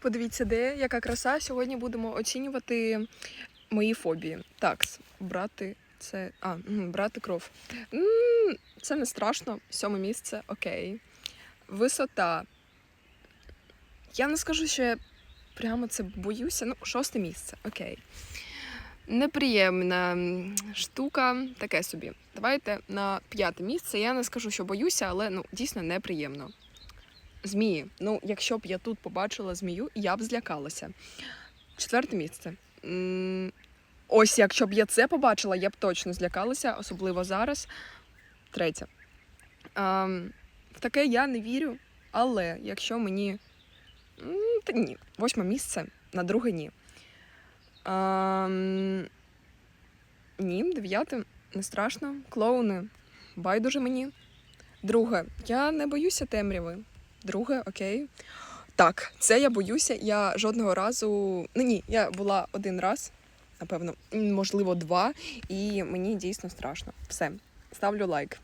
Подивіться, де яка краса. Сьогодні будемо оцінювати мої фобії. Так, брати це. А, брати кров. Це не страшно. Сьоме місце, окей. Висота. Я не скажу, що я прямо це боюся. Ну, шосте місце, окей. Неприємна штука, таке собі. Давайте на п'яте місце. Я не скажу, що боюся, але ну, дійсно неприємно. Змії. Ну, якщо б я тут побачила змію, я б злякалася. Четверте місце. Ось, якщо б я це побачила, я б точно злякалася, особливо зараз. Третє. В таке я не вірю, але якщо мені. Та ні, восьме місце, на друге ні. Ем, ні, дев'яте, не страшно. Клоуни. Байдуже мені. Друге, я не боюся темряви. Друге, окей. Так, це я боюся. Я жодного разу. Ну ні, я була один раз, напевно, можливо, два, і мені дійсно страшно. Все, ставлю лайк.